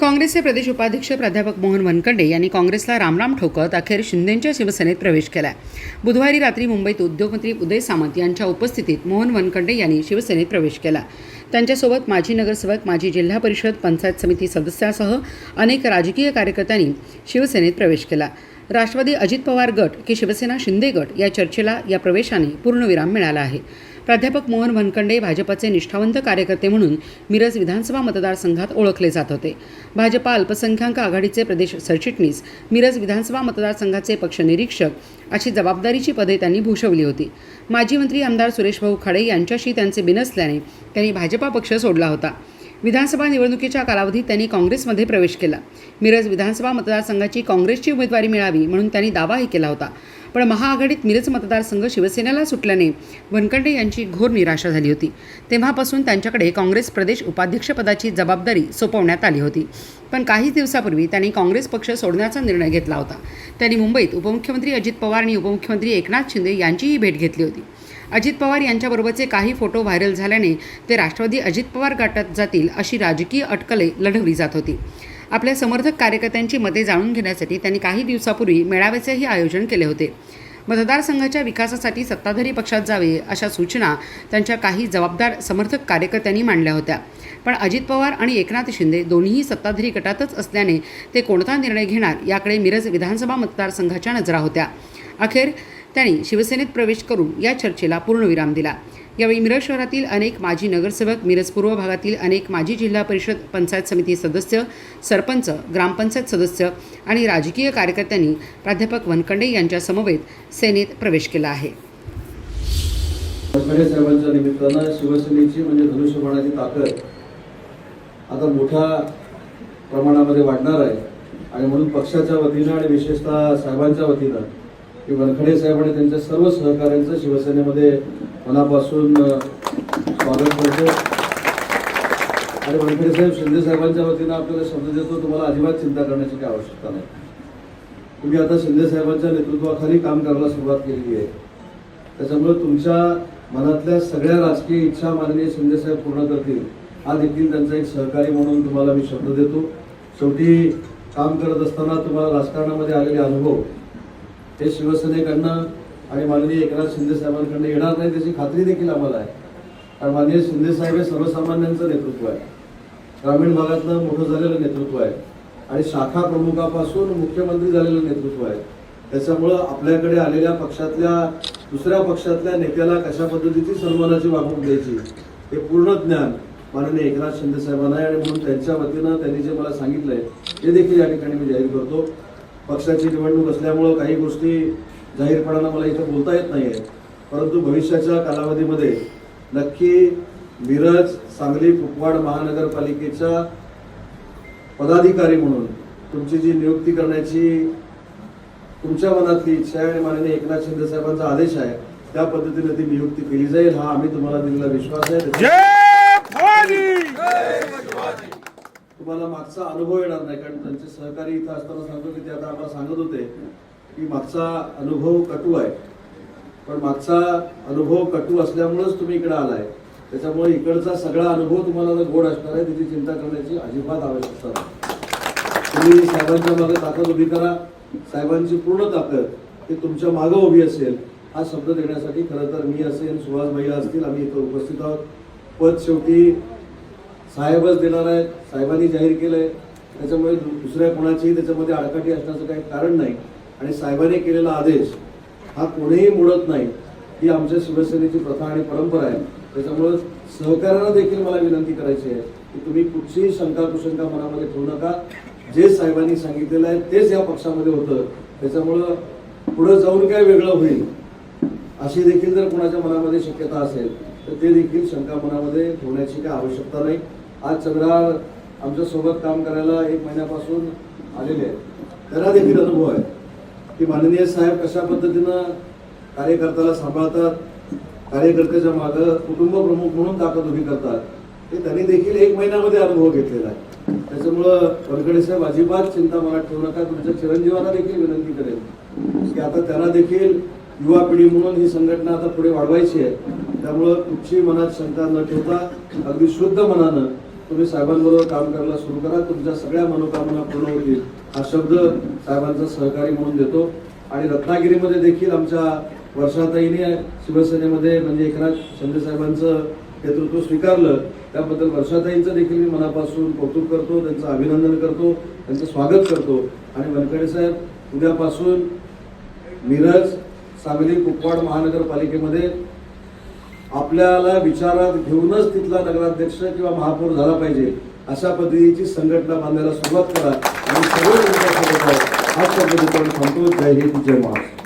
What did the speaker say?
काँग्रेसचे प्रदेश उपाध्यक्ष प्राध्यापक मोहन वनकंडे यांनी काँग्रेसला रामराम ठोकत अखेर शिंदेंच्या शिवसेनेत प्रवेश केला बुधवारी रात्री मुंबईत उद्योगमंत्री उदय सामंत यांच्या उपस्थितीत मोहन वनकंडे यांनी शिवसेनेत प्रवेश केला. त्यांच्यासोबत माजी नगरसेवक माजी जिल्हा परिषद पंचायत समिती सदस्यासह अनेक राजकीय कार्यकर्त्यांनी शिवसेनेत प्रवेश केला. राष्ट्रवादी अजित पवार गट की शिवसेना शिंदे गट या चर्चेला या प्रवेशाने पूर्णविराम मिळाला आहे. प्राध्यापक मोहन भनकंडे भाजपाचे निष्ठावंत कार्यकर्ते म्हणून मिरज विधानसभा मतदारसंघात ओळखले जात होते. भाजपा अल्पसंख्याक आघाडीचे प्रदेश सरचिटणीस मिरज विधानसभा मतदारसंघाचे पक्ष निरीक्षक अशी जबाबदारीची पदे त्यांनी भूषवली होती. माजी मंत्री आमदार सुरेश भाऊ खाडे यांच्याशी त्यांचे बिनसल्याने त्यांनी भाजपा पक्ष सोडला होता. विधानसभा निवडणुकीच्या कालावधीत त्यांनी काँग्रेसमध्ये प्रवेश केला. मिरज विधानसभा मतदारसंघाची काँग्रेसची उमेदवारी मिळावी म्हणून त्यांनी दावाही केला होता. पण महाआघाडीत मिरज मतदारसंघ शिवसेनेला सुटल्याने वनकंडे यांची घोर निराशा झाली होती. तेव्हापासून त्यांच्याकडे काँग्रेस प्रदेश उपाध्यक्षपदाची जबाबदारी सोपवण्यात आली होती. पण काही दिवसापूर्वी त्यांनी काँग्रेस पक्ष सोडण्याचा निर्णय घेतला होता. त्यांनी मुंबईत उपमुख्यमंत्री अजित पवार आणि उपमुख्यमंत्री एकनाथ शिंदे यांचीही भेट घेतली होती. अजित पवार यांच्याबरोबरचे काही फोटो व्हायरल झाल्याने ते राष्ट्रवादी अजित पवार गटात जातील अशी राजकीय अटकले लढवली जात होती. आपल्या समर्थक कार्यकर्त्यांची मते जाणून घेण्यासाठी त्यांनी काही दिवसापूर्वी मेळाव्याचेही आयोजन केले होते. मतदारसंघाच्या विकासासाठी सत्ताधारी पक्षात जावे अशा सूचना त्यांच्या काही जबाबदार समर्थक कार्यकर्त्यांनी मांडल्या होत्या. पण अजित पवार आणि एकनाथ शिंदे दोन्हीही सत्ताधारी गटातच असल्याने ते कोणता निर्णय घेणार याकडे मिरज विधानसभा मतदारसंघाच्या नजरा होत्या. अखेर त्यांनी शिवसेनेत प्रवेश करून या चर्चेला पूर्णविराम दिला. यावेळी मिरज शहरातील अनेक माजी नगरसेवक मिरज पूर्व भागातील अनेक माजी जिल्हा परिषद पंचायत समिती सदस्य सरपंच ग्रामपंचायत सदस्य आणि राजकीय कार्यकर्त्यांनी प्राध्यापक वनकंडे यांच्या समवेत सेनेत प्रवेश केला आहे. साहेबांच्या निमित्तानं शिवसेनेची म्हणजे धनुष्यबाणाची ताकद आता मोठ्या प्रमाणामध्ये वाढणार आहे. आणि म्हणून पक्षाच्या वतीनं आणि विशेषतः साहेबांच्या वतीनं की वनखडे साहेब आणि त्यांच्या सर्व सहकाऱ्यांचं शिवसेनेमध्ये मनापासून स्वागत करतो. आणि वनखडे साहेब शिंदे साहेबांच्या वतीनं आपल्याला शब्द देतो तुम्हाला अजिबात चिंता करण्याची काही आवश्यकता नाही. तुम्ही आता शिंदे साहेबांच्या नेतृत्वाखाली काम करायला सुरुवात केलेली आहे. त्याच्यामुळे तुमच्या मनातल्या सगळ्या राजकीय इच्छा माननीय शिंदेसाहेब पूर्ण करतील. हा देखील त्यांचा एक सहकारी म्हणून तुम्हाला मी शब्द देतो. शेवटी काम करत असताना तुम्हाला राजकारणामध्ये आलेले अनुभव हे शिवसेनेकडनं आणि माननीय एकनाथ शिंदे साहेबांकडनं येणार नाही त्याची खात्री देखील आम्हाला आहे. कारण माननीय शिंदे साहेब हे सर्वसामान्यांचं नेतृत्व आहे. ग्रामीण भागातलं मोठं झालेलं नेतृत्व आहे. आणि शाखा प्रमुखापासून मुख्यमंत्री झालेलं नेतृत्व आहे. त्याच्यामुळं आपल्याकडे आलेल्या पक्षातल्या दुसऱ्या पक्षातल्या नेत्याला कशा पद्धतीची सन्मानाची वागणूक द्यायची हे पूर्ण ज्ञान माननीय एकनाथ शिंदे साहेबांना आहे. आणि म्हणून त्यांच्या वतीनं त्यांनी जे मला सांगितलंय ते देखील या ठिकाणी मी जाहीर करतो. पक्षाची निवडणूक असल्यामुळं काही गोष्टी जाहीरपणानं मला इथं बोलता येत नाही आहे परंतु भविष्याच्या कालावधीमध्ये नक्की मिरज सांगली कुपवाड महानगरपालिकेच्या पदाधिकारी म्हणून तुमची जी नियुक्ती करण्याची तुमच्या मनातली इच्छा आहे आणि माननीय एकनाथ शिंदे साहेबांचा आदेश आहे त्या पद्धतीने ती नियुक्ती केली जाईल हा आम्ही तुम्हाला दिलेला विश्वास आहे. तुम्हाला मागचा अनुभव येणार नाही कारण त्यांचे सहकारी इथं असताना सांगतो की ते आता आम्हाला सांगत होते. की मागचा अनुभव कटू आहे. पण मागचा अनुभव कटू असल्यामुळंच तुम्ही इकडे आलाय. त्याच्यामुळे इकडचा सगळा अनुभव तुम्हाला जर गोड असणार आहे त्याची चिंता करण्याची अजिबात आवश्यकता नाही. तुम्ही साहेबांच्या मागे ताकद उभी करा. साहेबांची पूर्ण ताकद ती तुमच्या मागं उभी असेल हा शब्द देण्यासाठी खरं तर मी असेल सुहास भैया असतील आम्ही इथं उपस्थित आहोत. पद शेवटी साहेबच देणार आहेत. साहेबांनी जाहीर केलं आहे त्याच्यामुळे दु- दुसऱ्या कोणाचीही त्याच्यामध्ये आडकाठी असण्याचं काही कारण नाही. आणि साहेबांनी केलेला आदेश हा कोणीही मोडत नाही. ही आमच्या शिवसेनेची प्रथा आणि परंपरा आहे. त्याच्यामुळं सहकार्याला देखील मला विनंती करायची आहे की तुम्ही कुठचीही शंका कुशंका मनामध्ये ठेवू नका. जे साहेबांनी सांगितलेलं आहे तेच या पक्षामध्ये होतं. त्याच्यामुळं पुढं जाऊन काय वेगळं होईल अशी देखील जर कोणाच्या मनामध्ये शक्यता असेल तर ते देखील शंका मनामध्ये ठेवण्याची काही आवश्यकता नाही. आज चंद्रार आमच्यासोबत काम करायला एक महिन्यापासून आलेले आहेत. त्याला देखील अनुभव आहे. की माननीय साहेब कशा पद्धतीनं कार्यकर्त्याला सांभाळतात कार्यकर्त्याच्या मागं कुटुंब प्रमुख म्हणून ताकद उभी करतात हे त्यांनी देखील एक महिन्यामध्ये अनुभव घेतलेला आहे. त्याच्यामुळं वनकडे साहेब अजिबात चिंता मला ठेवू नका तुमच्या चिरंजीवांना देखील विनंती करेल की आता त्यांना देखील युवा पिढी म्हणून ही संघटना आता पुढे वाढवायची आहे. त्यामुळं कुठची मनात शंका न ठेवता अगदी शुद्ध मनानं तुम्ही साहेबांबरोबर काम करायला सुरू करा तुमच्या सगळ्या मनोकामना पूर्ण होतील. हा शब्द साहेबांचा सहकारी म्हणून देतो. आणि रत्नागिरीमध्ये देखील आमच्या वर्षाताईने शिवसेनेमध्ये म्हणजे एकनाथ शिंदे साहेबांचं नेतृत्व स्वीकारलं. त्याबद्दल वर्षाताईंचं देखील मी मनापासून कौतुक करतो त्यांचं अभिनंदन करतो त्यांचं स्वागत करतो. आणि वनकडे साहेब उद्यापासून मिरज सांगली कुपवाड महानगरपालिकेमध्ये आपल्याला विचारात घेऊनच तिथला नगराध्यक्ष किंवा महापौर झाला पाहिजे अशा पद्धतीची संघटना बांधायला सुरुवात करा. आणि सर्व आज सोबत थांबतो. जय हिंद जय महाराष्ट्र.